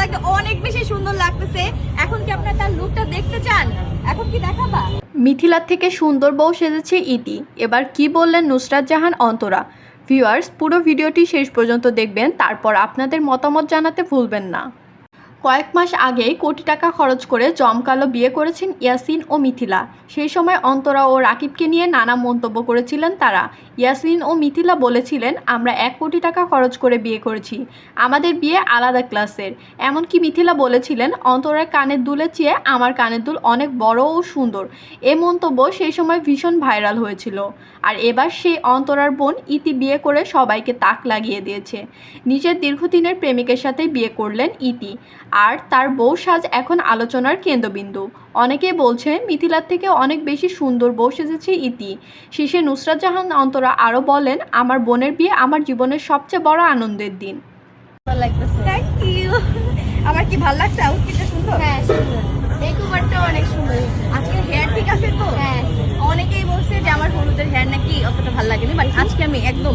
তাকে অনেক বেশি সুন্দর লাগতেছে। এখন কি আপনারা তার লুকটা দেখতে চান? এখন কি দেখাবা? মিথিলার থেকে সুন্দর বউ সেজেছে ইতি। এবার কি বললেন নুসরাত জাহান অন্তরা? ভিউয়ার্স, পুরো ভিডিওটি শেষ পর্যন্ত দেখবেন, তারপর আপনাদের মতামত জানাতে ভুলবেন না। কয়েক মাস আগেই কোটি টাকা খরচ করে জমকালো বিয়ে করেছেন ইয়াসিন ও মিথিলা। সেই সময় অন্তরা ও রাকিবকে নিয়ে নানা মন্তব্য করেছিলেন তারা। ইয়াসিন ও মিথিলা বলেছিলেন, আমরা এক কোটি টাকা খরচ করে বিয়ে করেছি। আমাদের বিয়ে আলাদা ক্লাসের। এমনকি মিথিলা বলেছিলেন, অন্তরার কানের দুলের চেয়ে আমার কানের দুল অনেক বড় ও সুন্দর। এ মন্তব্য সেই সময় ভীষণ ভাইরাল হয়েছিল। আর এবার সেই অন্তরার বোন ইতি বিয়ে করে সবাইকে তাক লাগিয়ে দিয়েছে। নিজের দীর্ঘদিনের প্রেমিকের সাথে বিয়ে করলেন ইতি। আর তার বউ সাজ এখন আলোচনার কেন্দ্রবিন্দু। অনেকেই বলছে মিথিলার থেকে অনেক বেশি সুন্দর বউ সেজেছে ইতি। শেষে নুসরাত জাহান অন্তরা আরও বলেন আমার বোনের বিয়ে আমার জীবনের সবচেয়ে বড় আনন্দের দিন। আমার কি ভালো লাগছে? আউটফিটটা সুন্দর? হ্যাঁ সুন্দর। এই কুমারটা অনেক সুন্দর। আজকে হেয়ার ঠিক আছে তো? হ্যাঁ। অনেকেই বলছে যে আমার হলুদের হেয়ার নাকি অতটা ভালো লাগেনি বাট আজকে আমি একদম